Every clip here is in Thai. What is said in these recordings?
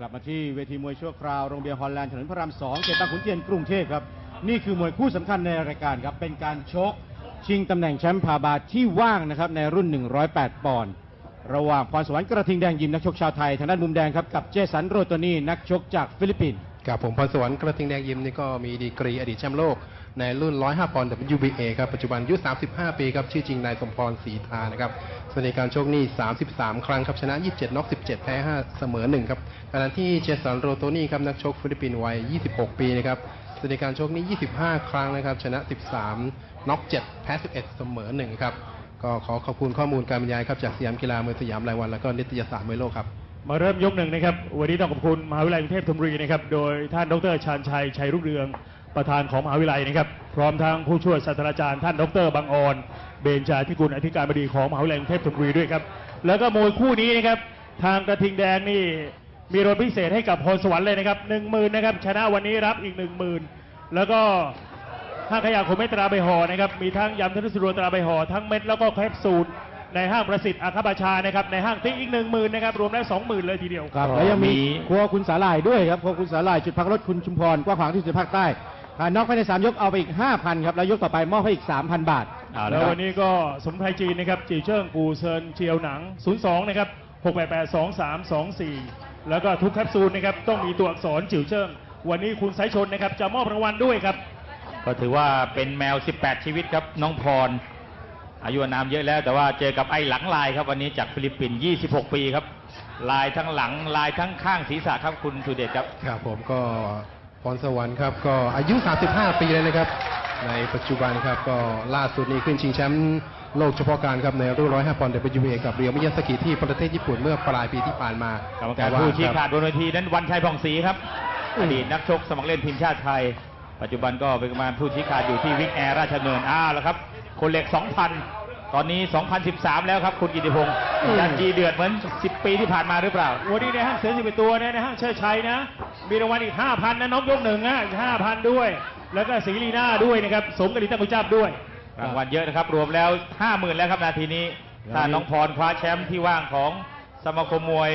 กลับมาที่เวทีมวยชั่วคราวโรงเบียร์ฮอลแลนด์ถนนพระรามสองเขตบางขุนเทียนกรุงเทพครับ นี่คือมวยคู่สำคัญในรายการครับ เป็นการชกชิงตำแหน่งแชมป์พาบาทที่ว่างนะครับในรุ่น 108 ปอนด์ระหว่างพรสวรรค์กระทิงแดงยิมนักชกชาวไทยทางด้านมุมแดงครับกับเจสันโรโตนีนักชกจากฟิลิปปินส์กับผมพรสวรรค์กระทิงแดงยิมนี่ก็มีดีกรีอดีตแชมป์โลก ในรุ่น 105 ปอนด์ WBA ครับปัจจุบันอายุ 35 ปีครับชื่อจริงนายสมพรศรีทานะครับสถิติการชกนี่ 33 ครั้งครับชนะ 27น็อก17 แพ้ 5 เสมอ 1 ครับขณะที่เจสันโรโตนี่ครับนักชกฟิลิปปินส์วัย 26 ปีนะครับสถิติการชกนี่ 25 ครั้งนะครับชนะ 13น็อก7 แพ้ 11 เสมอ 1 ครับก็ขอขอบคุณข้อมูลการบรรยายครับจากสยามกีฬามวยสยามรายวันแล้วก็นิตยสารมวยโลกครับมาเริ่มยกหนึ่งนะครับ วันนี้ต้องขอบคุณมหาวิทยาลัยกรุงเทพธนบุรีนะครับ โดยท่านดรชาญชัย ชัยรุ่งเรือง ประธานของมหาวิทยาลัยนะครับ พร้อมทั้งผู้ช่วยศาสตราจารย์ท่านดรบางออนเบญจาธิกุลอธิการบดีของมหาวิทยาลัยกรุงเทพธนบุรีด้วยครับ แล้วก็มวยคู่นี้นะครับ ทางกระทิงแดงนี่มีรถพิเศษให้กับพรสวรรค์เลยนะครับหนึ่งหมื่นนะครับ ชนะวันนี้รับอีกหนึ่งหมื่นแล้วก็ห้างขยะคมเมตราใบห่อนะครับ มีทั้งยำธนุสุรวนตราใบห่อทั้งเม็ดแล้วก็แคปซูลในห้างประสิทธิ์อาคาบาชานะครับในห้างติ๊กอีกหนึ่งหมื่นนะครับรวมแล้วสองหมื่นเลยทีเดียวครับแล้วยังมีครัวคุณสาหร่ายด้วยครับครัวคุณสาหร่ายจุดพักรถคุณชุมพรกว้างขวางที่สุดในภาคใต้ ผ่านน็อกไปในสามยกเอาไปอีก5,000ครับ แล้วยกต่อไปมอบให้อีก3,000บาทเอาแล้ววันนี้ก็สมุนไพรจีนนะครับจีเจิ้งกูเซินเชียวหนัง 02 นะครับ 6882324 แล้วก็ทุกแคปซูลนะครับต้องมีตัวอักษรจิ๋วเจิ้งวันนี้คุณสายชนนะครับจะมอบรางวัลด้วยครับ ก็ถือว่าเป็นแมว 18 ชีวิตครับ น้องพร อายุอานามเยอะแล้วแต่ว่าเจอกับไอ้หลังลายครับ วันนี้จากฟิลิปปินส์26 ปีครับ ลายทั้งหลังลายทั้งข้างศีรษะครับคุณสุเดชครับ ครับผมก็ พรสวรรค์ครับก็อายุ 35 ปีเลยนะครับ ในปัจจุบันครับก็ล่าสุดนี้ขึ้นชิงแชมป์โลกเฉพาะการครับในรุ่น 105 ปอนด์ WBA กับเรียวมิยาสกิที่ประเทศญี่ปุ่นเมื่อปลายปีที่ผ่านมากรรมการผู้ชี้ขาดบนเวทีนั้นวันชัยผ่องศรีครับอดีตนักชกสมัครเล่นทีมชาติไทย ปัจจุบันก็เป็นกรรมการผู้ชี้ขาดอยู่ที่วิกแอร์ราชดำเนินอ้าวแล้วครับคนเหล็ก 2,000 ตอนนี้ 2013 แล้วครับ คุณกิติพงศ์ยันจีเดือดเหมือน 10 ปีที่ผ่านมาหรือเปล่า วันนี้ในห้างเสือสิบเอ็ดตัวนะในห้างเชิดชัยนะ มีรางวัลอีก 5,000 นะ น้องยกหนึ่งนะห้าพันด้วย แล้วก็สีลีน่าด้วยนะครับ สมกับลิต้ากุจับด้วย รางวัลเยอะนะครับ รวมแล้ว 50,000 แล้วครับนาทีนี้ ถ้าน้องพรคว้าแชมป์ที่ว่างของสมาคมมวย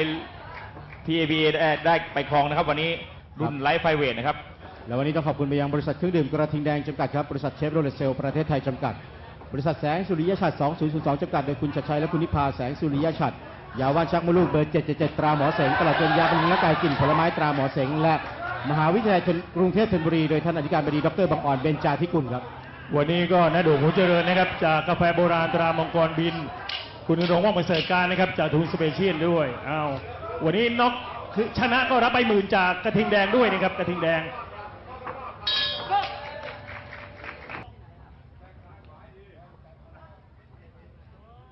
TABA ได้ได้ไปครองนะครับ วันนี้รุ่นไลฟ์ไฟเวทนะครับ แล้ววันนี้ต้องขอบคุณไปยังบริษัทเครื่องดื่มกระทิงแดงจำกัดครับ บริษัทเชฟโรเลตเซลประเทศไทยจำกัด บริษัทแสงสุริยะฉัตร2002จำกัดโดยคุณชัดชัยและคุณนิพาแสงสุริยะฉัตรยาว่านชักมดลูกเบอร์ 777 ตราหมอเสงตลาดจนยาบำรุงร่างกายกลิ่นผลไม้ตราหมอเสงและมหาวิทยาลัยกรุงเทพธนบุรีโดยท่านอธิการบดีดรบังอ่อนเบญจาธิกุลครับ วันนี้ก็นาด่งหัวเจริญนะครับ จากกาแฟโบราณตรามังกรบิน คุณรงว่องประเสริฐการนะครับจากทุนสเปเชียลด้วยอ้าววันนี้น็อกคือชนะก็รับใบหมื่นจากกระทิงแดงด้วยนะครับกระทิงแดง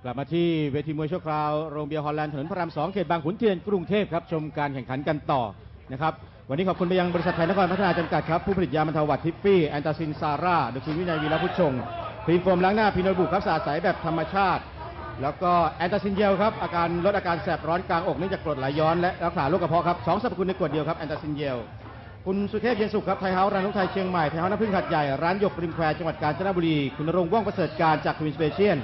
กลับมาที่เวทีมวยชั่วคราวโรงเบียร์ฮอลแลนด์ถนนพระรามสองเขตบางขุนเทียนกรุงเทพครับชมการแข่งขันกันต่อนะครับวันนี้ขอบคุณไปยังบริษัทไทยนครพัฒนาจำกัดครับ ผู้ผลิตยาบรรเทาหวัดทิฟฟี่แอนตาซินซาร่าโดยคุณวินัยวีรพุชชงครีมโฟมล้างหน้าพีโนบุครับสะอาดใสแบบธรรมชาติ แล้วก็แอนตาซินเยลครับอาการลดอาการแสบร้อนกลางอกเนื่องจากกรดไหลย้อนและรักษาโรคกระเพาะครับสองสรรพคุณในขวดเดียวครับแอนตาซินเยลคุณสุเทพเย็นสุขครับไทยเฮาส์ร้านนุกไทยเชียงใหม่ไทยเฮาส์น้ำพึ่งขัดใหญ่ร้านหยกริมแควจังหวัดกาญจนบุรีคุณรงว่องประเสริฐการจากทวินสเปเชียล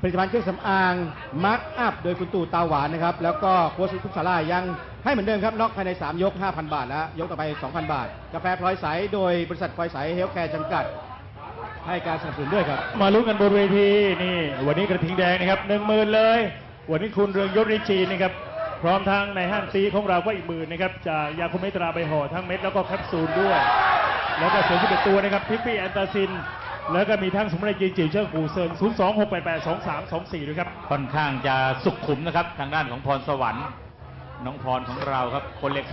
ผลิตภัณฑ์เครื่องสำอางมาร์คอัพโดยคุณตู่ตาหวานนะครับ แล้วก็โค้ชทุกสารายังให้เหมือนเดิมครับน็อกภายใน 3 ยก 5,000 บาทแล้วยกต่อไป 2,000 บาท กาแฟพลอยใสโดยบริษัทพลอยใสเฮลท์แคร์จำกัด ให้การสนับสนุนด้วยครับ มาลุ้นกันบนเวทีนี่ วันนี้กระทิงแดงนะครับหนึ่งหมื่นเลย วันนี้คุณเรืองยศริจีนนะครับ พร้อมทั้งในห้างซีของเราก็อีกหมื่นนะครับจากยาคุมเมตราใบห่อทั้งเม็ดแล้วก็แคปซูลด้วย แล้วก็เสือที่เป็นตัวนะครับพิฟฟี่แอนตาซิน แล้วก็มีทั้งสมุนไพรจีนจิ๋วเชิงกูเซิน 0 2 6 8 8 2 3 2 4 ด้วยครับ ค่อนข้างจะสุขขุมนะครับ ทางด้านของพรสวรรค์ น้องพรของเราครับ คนเหล็ก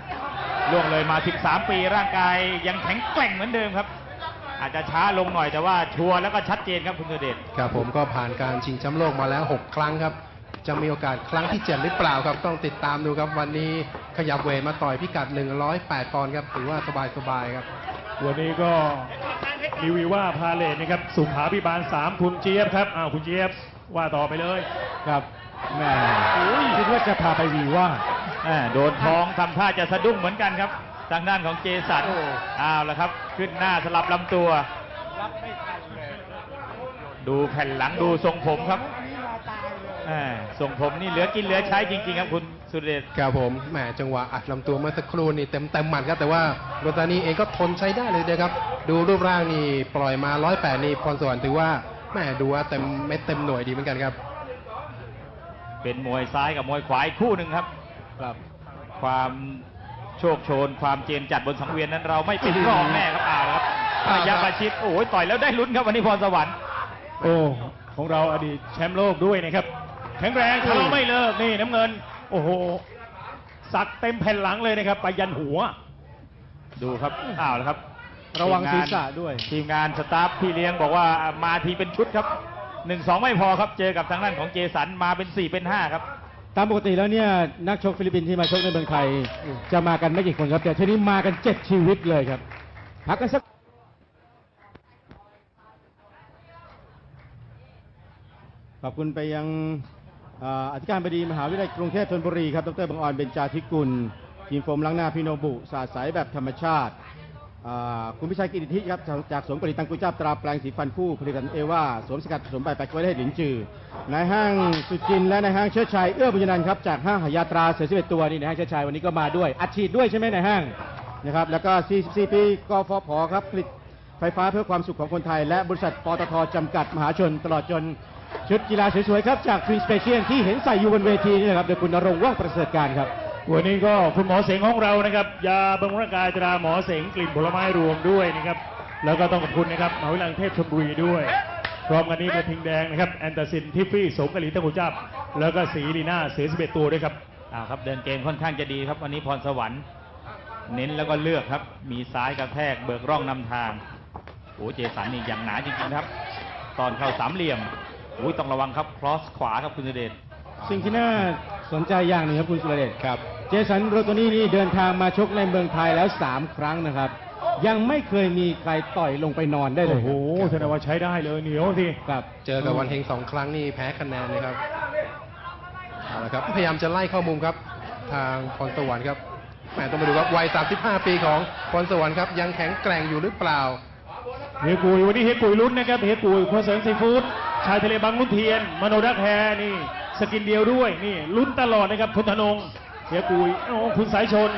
2,000 ล่วงเลยมา 13 ปีร่างกายยังแข็งแกร่งเหมือนเดิมครับ อาจจะช้าลงหน่อยแต่ว่าชัวร์แล้วก็ชัดเจนครับคุณสุเดชครับผมก็ผ่านการชิงแชมป์โลกมาแล้ว 6 ครั้งครับ จะมีโอกาสครั้งที่ 7 หรือเปล่าครับ ต้องติดตามดูครับวันนี้ขยับเวทมาต่อยพิกัด 108 ปอนด์ครับถือว่าสบายๆครับ วันนี้ก็มีวีว่าพาเลทนะครับ สุขาพิบาล3คุณเจี๊ยบครับอ้าวคุณเจี๊ยบว่าต่อไปเลยครับแหม่คิดว่าจะพาไปวีว่าแม่โดนท้องทำท่าจะสะดุ้งเหมือนกันครับ ทางด้านของเจสันอ้าวแล้วครับ ขึ้นหน้าสลับลำตัวดูแผ่นหลังดูทรงผมครับอ่าส่งผมนี่เหลือกินเหลือใช้จริง ๆ ครับคุณ สุรเดชครับผมแหมจังหวะอัดลำตัวเมื่อสักครู่นี่เต็มเต็มหมัดครับแต่ว่าโรตานีเองก็ทนใช้ได้เลยนะครับ ดูรูปร่างนี่ปล่อยมา108นี่พรสวรรค์ถือว่าแหมดูว่าเต็มเม็ดเต็มหน่วยดีเหมือนกันครับ เป็นมวยซ้ายกับมวยขวาอีกคู่หนึ่งครับครับความโชคโชน ความเจนจัดบนสังเวียนนั้นเราไม่ปิดรองแน่ครับอ่าครับอ่าครับยาประชิดโอ้ยต่อยแล้วได้ลุ้นครับวันนี้พรสวรรค์โอ้ของเราอดีตแชมป์โลกด้วยนะครับแข็งแรงทะเลาะไม่เลิกนี่น้ำเงิน โอ้โห สักเต็มแผ่นหลังเลยนะครับ ไปยันหัว ดูครับ อ้าวแล้วครับระวังทีมศีงารนษะด้วย ทีมงานสตาฟพี่เลี้ยงบอกว่ามาทีเป็นชุดครับหนึ่งสองไม่พอครับ เจอกับทางด้านของเจสันมาเป็นสี่เป็นห้าครับ ตามปกติแล้วเนี่ยนักชกฟิลิปปินส์ที่มาชกในเมืองไทย จะมากันไม่กี่คนครับ แต่ทีนี้มากันเจ็ดชีวิตเลยครับ พักกันสักขอบคุณไปยังเอธิการบดีมหาวิทยาลัยกรุงเทพธนบุรีครับดรบังออนเบญจาธิกุลทีมโฟมล้างหน้าพี่โนบุสาดใสแบบธรรมชาติคุณพิชัยกิติทิครับจากสวนผลิตตังกุจ้าตราแปลงสีฟันคู่ผลิตภัณฑ์เอว่าสวมสกัดผสมใบแปดกล้วยได้หลินจือนายห้างสุจินและนายห้างเชิดชัยเอื้อบุญนันครับจากห้างหายาตราเสือสิบเอ็ดตัวนี่นายห้างเชิดชัยวันนี้ก็มาด้วยอัดฉีดด้วยใช่ไหมนายห้างนะครับแล้วก็ 44 ปีกฟผครับผลิตไฟฟ้าเพื่อความสุขของคนไทย และบริษัทปตทจำกัดมหาชน ตลอดจน ชุดกีฬาสวยๆครับจากทวินสเปเชียลที่เห็นใส่อยู่บนเวทีนี่นะครับโดยคุณนรงค์ว่องประเสริฐการครับ วันนี้ก็คุณหมอเสงของเรานะครับยาบำรุงร่างกายตราหมอเสงกลิ่นผลไม้รวมด้วยนะครับแล้วก็ต้องขอบคุณนะครับมหาวิทยาลัยกรุงเทพชลบุรีด้วย พร้อมกันนี้กระทิงแดงนะครับแอนตาซินทิฟฟี่สมกะหลีตะกุจับแล้วก็สีลีน่าเสือสิบเอ็ดตัวด้วยครับอ้าวครับเดินเกมค่อนข้างจะดีครับวันนี้พรสวรรค์ เน้นแล้วก็เลือกครับ มีซ้ายกระแทกเบิกร่องนำทางโอ้เจสันนี่อย่างหนาจริงๆครับ ตอนเข้าสามเหลี่ยมโอ้ยต้องระวังครับครอสขวาครับคุณสุเดชสิ่งที่น่าสนใจอย่างหนึ่งครับคุณสุรเดชครับ เจสันโรโตนี่นี่เดินทางมาชกในเมืองไทยแล้ว 3 ครั้งนะครับ ยังไม่เคยมีใครต่อยลงไปนอนได้เลยโอ้โหแสดงว่าใช้ได้เลยเหนียวสิครับ เจอกับวันเฮงสองครั้งนี่แพ้คะแนนเลยครับเอาละครับพยายามจะไล่เข้ามุมครับ ทางพรสวรรค์ครับแหมต้องมาดูครับวัย 35 ปีของพรสวรรค์ครับยังแข็งแกร่งอยู่หรือเปล่า เฮียกุยวันนี้เฮียกุยลุ้นนะครับเฮียกุยครัวเสริมซีฟู้ดชายทะเลบางนุ่นเทียนมโนดักแฮนี่สกินเดียวด้วยนี่ลุ้นตลอดนะครับคุณธนงเฮียกุยโอ้คุณสายชน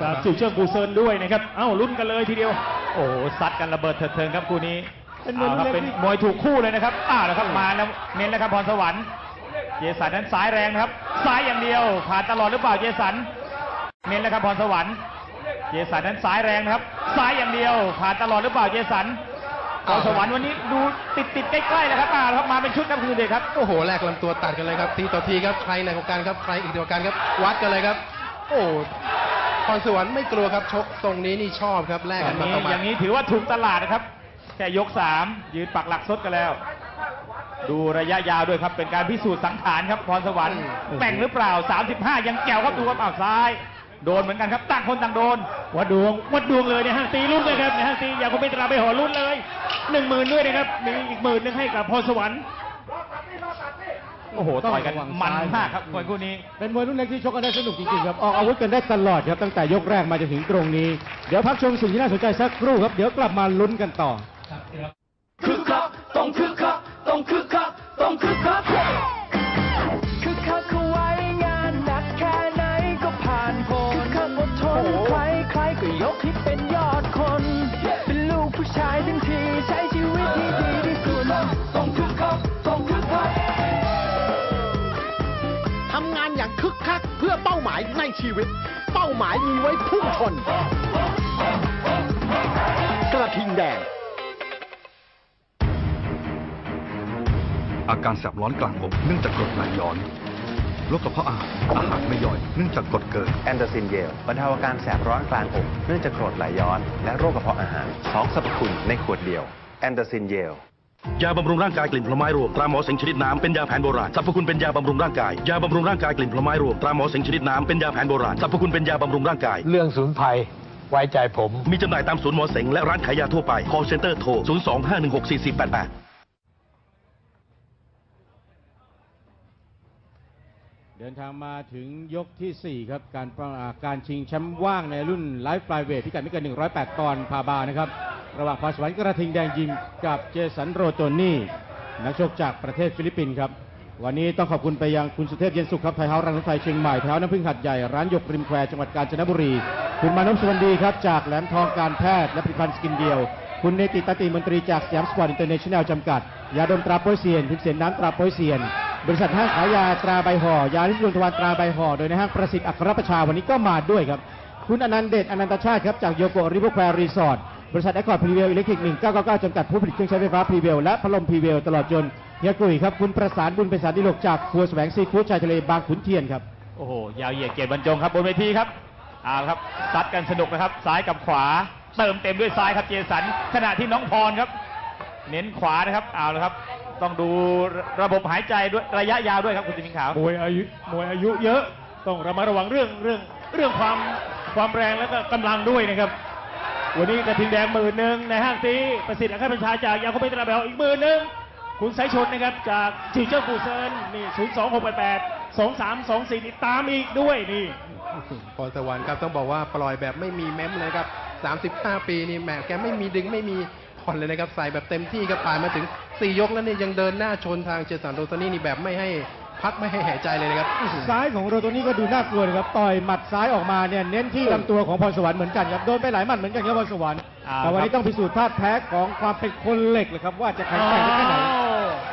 สาบสืบเชิงกูเซินด้วยนะครับเอ้าลุ้นกันเลยทีเดียว โอ้โหซัดกันระเบิดเถิดเทิงครับคู่นี้เป็นมวยเอาครับเล็กๆเป็นที่มวยถูกคู่เลยนะครับอ้าวแล้วครับมาแล้วเน้นแล้วครับพรสวรรค์เจสันนั้นซ้ายแรงนะครับซ้ายอย่างเดียวผ่านตลอดหรือเปล่าเจสันเน้นแล้วครับพรสวรรค์ เจสันนั้นซ้ายแรงนะครับ ซ้ายอย่างเดียวผ่านตลอดหรือเปล่าเจสันพรสวรรค์วันนี้ดูติดติดๆใกล้ๆแล้วครับอ้าวแล้วครับมาเป็นชุดครับคุณเดชครับโอ้โหแลกลำตัวตัดกันเลยครับทีต่อทีครับใครในของการครับใครอีกเดียวกันครับ วัดกันเลยครับ โอ้พรสวรรค์ไม่กลัวครับชกทรงนี้นี่ชอบครับแลกอกันย่างมานี้ประมาอณย่างนี้ถือว่าถูกตลาดนะครับแค่ยกสามยืนปักหลักซดกันแล้ว ดูระยะยาวด้วยครับเป็นการพิสูจน์สังขารครับพรสวรรค์แบ่งหรือเปล่า 35 ยังแก้วครับดูครับอ้าวซ้าย โดนเหมือนกันครับต่างคนต่างโดน วัดดวงวัดดวงเลยในห้างตีลุ้นเลยครับในห้างตีอย่าคุณไปตราไปหอลุ้นเลยหนึ่งหมื่นด้วยนะครับมีอีกหมื่นหนึงให้กับพรสวรรค์โอ้โหต้องต่อยกันระวังมันซ้ายมากครับมวยคู่นี้ เป็นมวยรุ่นเล็กที่ชกกันได้สนุกจริงๆครับ ออกอาวุธกันได้ตลอดครับตั้งแต่ยกแรกมาจนถึงตรงนี้ เดี๋ยวพักชมสิ่งที่น่าสนใจสักครู่ครับ เดี๋ยวกลับมาลุ้นกันต่อคึกคักต้องคึกคักต้องคึกคักต้องคึกคักคึก ชีวิต เป้าหมายมีไว้พุ่งชน กระทิงแดง อาการแสบร้อนกลางอกเนื่องจากกรดไหลย้อนโรคกระเพาะอาหารอาหารไม่ย่อย เนื่องจากกรดเกินแอนเดอร์ซินเยลบรรเทาอาการแสบร้อนกลางอกเนื่องจากกรดไหลย้อน และโรคกระเพาะอาหารสองสรรพคุณในขวดเดียวแอนเดอร์ซินเยล ยาบำรุงร่างกายกลิ่นผลไม้รวมตราหมอเสงชนิดน้ำเป็นยาแผนโบราณสรรพคุณเป็นยาบำรุงร่างกายยาบำรุงร่างกายกลิ่นผลไม้รวมตราหมอเสงชนิดน้ำเป็นยาแผนโบราณสรรพคุณเป็นยาบำรุงร่างกาย เรื่องศูนย์ภัยไว้ใจผม มีจำหน่ายตามศูนย์หมอเสงและร้านขายยาทั่วไป call center โทร 025164488 เดินทางมาถึงยกทีสี่ 4 ครับ การการชิงแชมป์ว่างในรุ่นไลฟ์ฟลายเวทพิกัดไม่เกิน 108ปอนด์พาบานะครับ ระหว่างพรสวรรค์กระทิงแดงยิมกับเจสันโรโตนี่ นักชกจากประเทศฟิลิปปินส์ครับ วันนี้ต้องขอบคุณไปยังคุณสุเทพเย็นสุขครับไทยเฮาส์รังรถไฟเชียงใหม่แถวน้ำพึ่งหัดใหญ่ ร้านหยกริมแควจังหวัดกาญจนบุรี คุณมานพสวัสดีครับจากแหลมทองการแพทย์และผลิตภัณฑ์สกินเดียว คุณเนติตติมนตรีจากสยามสปอร์ตอินเตอร์เนชั่นแนลจำกัดยาดมตราโปยเซียนพิมเสนน้ำตราโปยเซียน บริษัทห้างขายยาตราใบห่อยาลิสลุนทวันตราใบห่อโดยในห้างประสิทธิ์อัครประชาวันนี้ก็มาด้วยครับ คุณอนันต์เดชอนันตชาติครับจากโยโกริเวอร์แควร์รีสอร์ทบริษัทแอคคอร์ดพรีเวลอิเล็กทริก1999จำกัดผู้ผลิตเครื่องใช้ไฟฟ้าพรีเวลและพัดลมพรีเวลตลอดจนเฮียกุยครับคุณประสานบุญเประสานดิโลกจากครัวแสวงซีฟู้ดชายทะเลบางขุนเทียนครับโอ้โหยาวเหยียดเกียรติบรรจงครับบนเวทีครับเอาละครับซัดกันสนุกนะครับซ้ายกับขวา เติมเต็มด้วยซ้ายครับเจสันขณะที่น้องพรครับ เน้นขวานะครับเอาละครับ ต้องดูระบบหายใจด้วยระยะยาวด้วยครับคุณสิงห์ขาวมวยอายุมวยอายุเยอะต้องระมัดระวังเรื่องเรื่องเรื่องความความแรงแล้วก็กำลังด้วยนะครับ วันนี้กระทิงแดงหมื่นหนึ่งในห้างตีประสิทธิ์อัครบัญชาจากยาคุเปตราเบลอีกหมื่นหนึ่งคุณสายชนนะครับจากจิวเจิ้งกูเซินนี่ศูนย์สองหกแปดแปดสองสามสองสี่นี่ตามอีกด้วยนี่พรสวรรค์ครับต้องบอกว่าปล่อยแบบไม่มีแม้มเลยครับ 35 ปีนี่แหมแกไม่มีดึงไม่มี ผ่อนเลยนะครับ ใส่แบบเต็มที่ครับผ่านมาถึง 4 ยกแล้วเนี่ยยังเดินหน้าชนทางเจสันโรตานี่นี่แบบไม่ให้พักไม่ให้หายใจเลยนะครับอื้อหือซ้ายของโรโตนี่ก็ดูน่ากลัวนะครับต่อยหมัดซ้ายออกมาเนี่ยเน้นที่ลำตัวของพรสวรรค์เหมือนกันครับโดนไปหลายหมัดเหมือนกันครับพรสวรรค์อ่าแต่วันนี้ต้องพิสูจน์ท่าตุแท้ของความเป็นคนเหล็กเลยครับว่าจะแข็งแกร่งได้แค่ไหน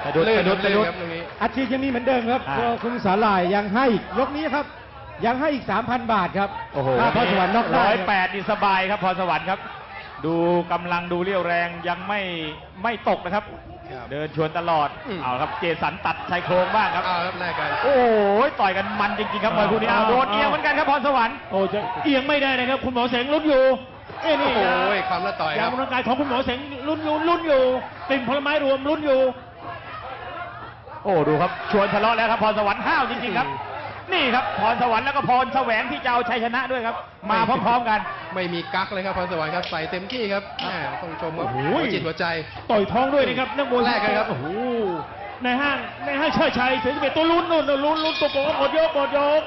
กระดุดเลื่อนกระดุดกระดุดครับตรงนี้อาชีพยังมีเหมือนเดิมครับอ่าคุณสาลายยังให้อีกยกนี้ครับยังให้อีก 3,000 บาทครับโอ้โหถ้าพรสวรรค์น็อกได้ร้อยครับแปดนี่สบายครับพรสวรรค์ครับ ดูกำลังดูเรี่ยวแรงยังไม่ไม่ตกนะครับ ครับ เดินชวนตลอดอืม เอาละครับเจสันตัดชายโครงบ้างครับ เอาครับแรกกัน โอ้ยต่อยกันมันจริงๆครับมวยคู่นี้เอาโดนเอียงเหมือนกันครับพรสวรรค์โอ้จะเอียงไม่ได้นะครับ คุณหมอเสงลุ้นอยู่เอ้ยโอ้นี่โหนะคำละต่อยคยารังบกำลังกายของคุณหมอเสงลุ้นอยู่ลุ้นอยู่ติ่มผลไม้รวมลุ้นอยู่ โอ้ดูครับชวนทะเลาะแล้วครับพรสวรรค์ห้าวจริงๆครับ นี่ครับพรสวรรค์แล้วก็พรแสวงที่จะเอาชัยชนะด้วยครับ มาพร้อมๆกัน ไม่มีกักเลยครับพรสวรรค์ครับใส่เต็มที่ครับแหมต้องชมว่าโอ้โห หัวจิตหัวใจ ต่อยท้องด้วยนะครับนักมวยแรกกันครับ โอ้โห ในห้างในห้างเชิดชัยเสือสิบเอ็ดตัวลุ้นนู่นลุ้นลุ้นตัวโกงหมดยกหมดยก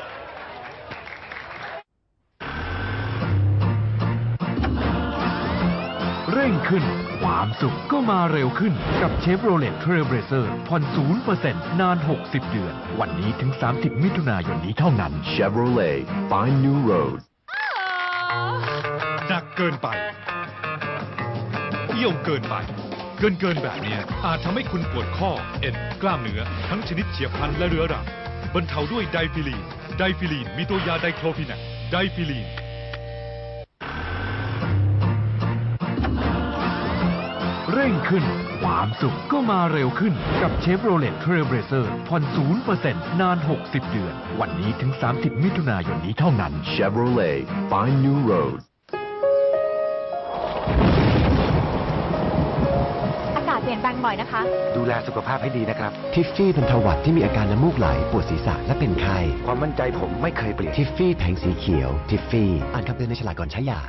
เร่งขึ้น ความสุขก็มาเร็วขึ้นกับเชฟโรเลตเทรเบรเซอร์ผ่อน0%นาน 60 เดือน วันนี้ถึง 30 มิถุนายนนี้เท่านั้น Chevrolet Find New Road หนักเกินไปเอี่ยวเกินไป เกินเกินแบบเนี้ยอาจทำให้คุณปวดข้อ เอ็น กล้ามเนื้อ ทั้งชนิดเฉียบพลันและเรื้อรังบรรเทาด้วยไดฟิลีน ไดฟิลีนมีตัวยาไดโครฟินักไดฟิลีน ร่งขึ้น ความสุขก็มาเร็วขึ้นกับเชฟโรเลตเทรเบรเซอร์ผ่อน0%นาน 60 เดือน วันนี้ถึง 30 มิถุนายนนี้เท่านั้น Chevrolet Find New Road อากาศเปลี่ยนแปลงบ่อยนะคะ ดูแลสุขภาพให้ดีนะครับ ทิฟฟี่บรรเทาหวัดที่มีอาการน้ำมูกไหล ปวดศีรษะและเป็นไข้ความมั่นใจผมไม่เคยเปลี่ยน ทิฟฟี่แผงสีเขียว ทิฟฟี่ อ่านคำเตือนในฉลากก่อนใช้ยา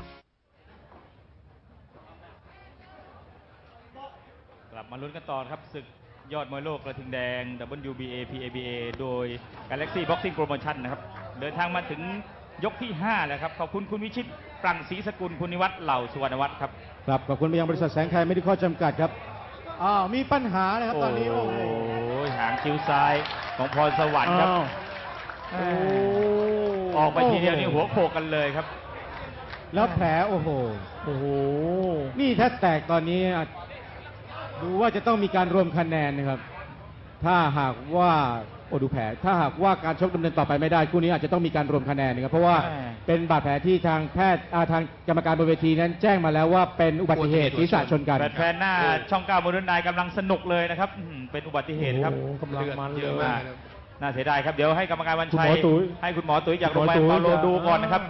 กลับ มาลุ้นกันต่อครับศึกยอดมวยโลกกระทิงแดง WBA PABA โดย Galaxy Boxing Promotion นะครับ เดินทางมาถึงยกที่ 5 แล้วครับ ขอบคุณคุณวิชิตปรังศรีสกุลคุณนิวัฒน์เหล่าสุวรรณวัฒน์ครับ ครับ ขอบคุณไปยังบริษัทแสงไทยไม่ได้ข้อจำกัดครับ อ้าว มีปัญหาเลยครับตอนนี้ โอ้โหยหางคิ้วซ้ายของพรสวรรค์ครับอ้าวออกไปทีเดียวนี่หัวโขกกันเลยครับ แล้วแผลโอ้โห โอ้โห นี่ถ้าแตกตอนนี้อะ ดูว่าจะต้องมีการรวมคะแนนนะครับ ถ้าหากว่าโอ้ดูแผลถ้าหากว่าการชกดำเนินต่อไปไม่ได้คู่นี้อาจจะต้องมีการรวมคะแนนนะครับเพราะว่าแหมเป็นบาดแผลที่ทางแพทย์อ่าทางกรรมการบนเวทีนั้นแจ้งมาแล้วว่าเป็นอุบัติเหตุศีรษะชนกัน แฟนๆหน้าช่องเก้ามรุนนายกำลังสนุกเลยนะครับอื้อหือเป็นอุบัติเหตุครับโอ้โหกำลังมันเยเลอะยมากครับน่าเสียดายครับเดี๋ยวให้กรรมการวันชัยคุณหมอตุ๋ยให้คุณหมอตุ๋ยจากโรงพยาบาลคุณหมอตุ๋ยเปาโลดูก่อนนะครับ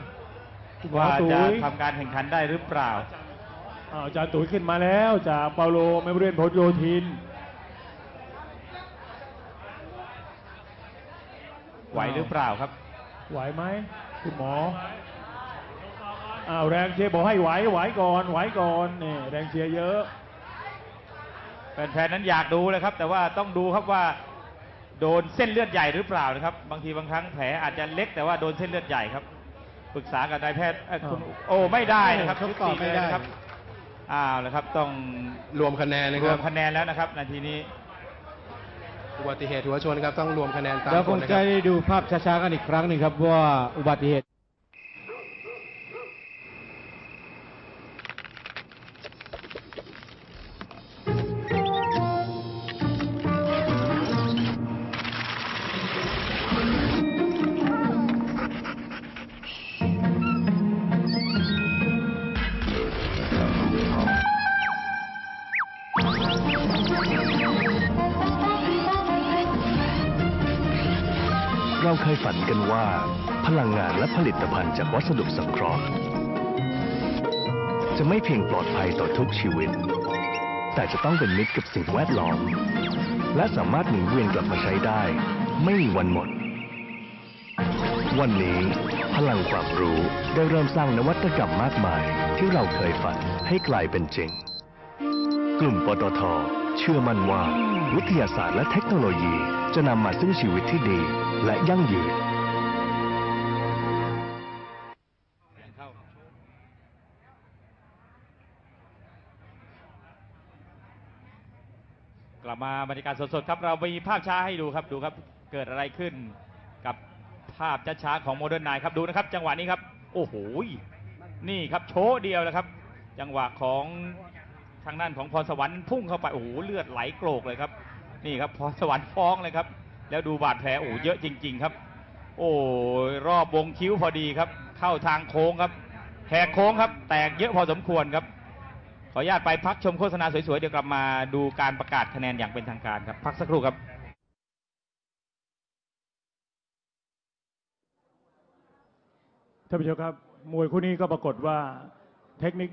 คุณหมอว่าตุ๋จะยทำการแข่งขันได้หรือเปล่า อ้าวอาจารย์ตุ๋ยขึ้นมาแล้ว จากเปาโลเมโมเรียนพลโยธิน ไหวหรือเปล่าครับ ไหวไหมคุณหมออ้าวแรงเชียร์บอกให้ไหวไหวก่อนไหวก่อนนี่แรงเชียร์เยอะแฟนๆนั้นอยากดูเลยครับ แต่ว่าต้องดูครับว่าโดนเส้นเลือดใหญ่หรือเปล่านะครับ บางทีบางครั้งแผลอาจจะเล็กแต่ว่าโดนเส้นเลือดใหญ่ครับปรึกษากับนายแพทย์เอ่อคุณโอ้ไม่ได้นะครับโอ้ชกต่อไม่ได้ยุติเลยนะครับ อ้าวแล้วครับต้องรวมคะแนนนะรควรัมบคะแนนแล้วนะครับ นาทีนี้ อุบัติเหตุหัวชนครับต้องรวมคะแนนตามแล้วคกฎงนะคจะรับ ได้ดูภาพช้าๆกันอีกครั้งหนึ่งครับว่าอุบัติเหตุ เราเคยฝันกันว่า พลังงานและผลิตภัณฑ์จากวัสดุสังเคราะห์ จะไม่เพียงปลอดภัยต่อทุกชีวิต แต่จะต้องเป็นมิตรกับสิ่งแวดล้อม และสามารถหมุนเวียนกลับมาใช้ได้ ไม่มีวันหมด วันนี้ พลังความรู้ได้เริ่มสร้างนวัตกรรมมากมายที่เราเคยฝันให้กลายเป็นจริง กลุ่มปตท เชื่อมั่นว่า วิทยาศาสตร์และเทคโนโลยีจะนำมาซึ่งชีวิตที่ดีและยั่งยืนกลับมาบรรยากาศสดๆครับ เรามีภาพช้าให้ดูครับดูครับเกิดอะไรขึ้นกับภาพช้าๆของโมเดิร์นไนครับดูนะครับ จังหวะนี้ครับ โอ้โหนี่ครับโชว์เดียวนะครับ จังหวะของ ทางด้านของพรสวรรค์พุ่งเข้าไปโอ้โหเลือดไหลโกรกเลยครับ นี่ครับพรสวรรค์ฟ้องเลยครับ แล้วดูบาดแผลโอ้โหเยอะจริง ๆครับ โอ้รอบวงคิ้วพอดีครับ เข้าทางโค้งครับแหกโค้งครับ แตกเยอะพอสมควรครับ ขออนุญาตไปพักชมโฆษณาสวยๆเดี๋ยวกลับมาดูการประกาศคะแนนอย่างเป็นทางการครับ พักสักครู่ครับท่านผู้ชมครับมวยคู่นี้ก็ปรากฏว่า เทคนิค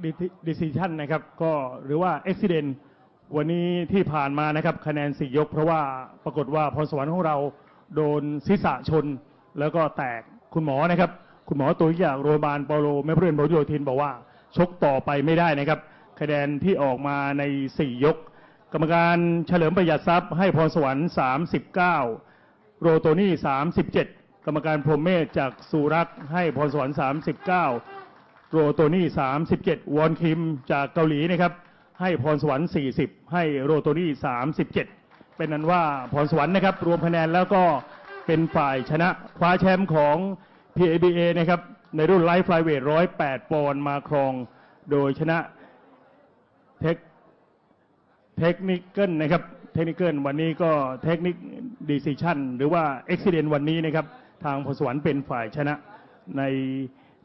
ดิซิชันนะครับก็หรือว่าอุบิเหตุวันนี้ที่ผ่านมานะครับคะแนนสี่ยก เพราะว่าปรากฏว่าพรสวรรค์ของเราโดนศีรษะชน แล้วก็แตกคุณหมอนะครับ คุณหมอตัวอย่างโรงพยาบาลเปาโลเมเบรนโบโยทินบอกว่าชกต่อไปไม่ได้นะครับ คะแนนที่ออกมาในสี่ยก กรรมการเฉลิมประหยัดทรัพย์ให้พรสวรรค์39โรโตนี่37กรรมการพรหมเมธจากสุรักษ์ให้พรสวรรค์39 โรโตนี่37วอนคิมจากเกาหลีนะครับ ให้พรสวรรค์40ให้โรโตนี่37เป็นนั้นว่าพรสวรรค์นะครับ รวมคะแนนแล้วก็เป็นฝ่ายชนะคว้าแชมป์ของ PABA นะครับ ในรุ่นไลฟ์ไฟเวท108ปอนด์มาครอง โดยชนะเทคเทคนิคเกิลนะครับเทคนิคเกิลวันนี้ก็เทคนิคดีซิชันหรือว่าเอ็กซิเดนวันนี้นะครับ ทางพลสวรรค์เป็นฝ่ายชนะใน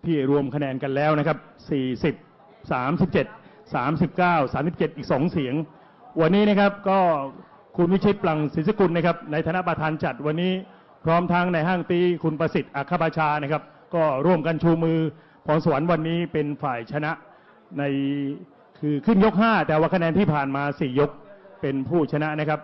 ที่รวมคะแนนกันแล้วนะครับ 40 37 39 37 อีก 2 เสียง วันนี้นะครับก็คุณวิชิตปลังศิษกุลนะครับในฐานะประธานจัดวันนี้พร้อมทางในห้างตีคุณประสิทธิ์อัคบาชานะครับ ก็ร่วมกันชูมือพรสวรรค์วันนี้เป็นฝ่ายชนะในคือขึ้นยก 5 แต่ว่าคะแนนที่ผ่านมา 4 ยกเป็นผู้ชนะนะครับ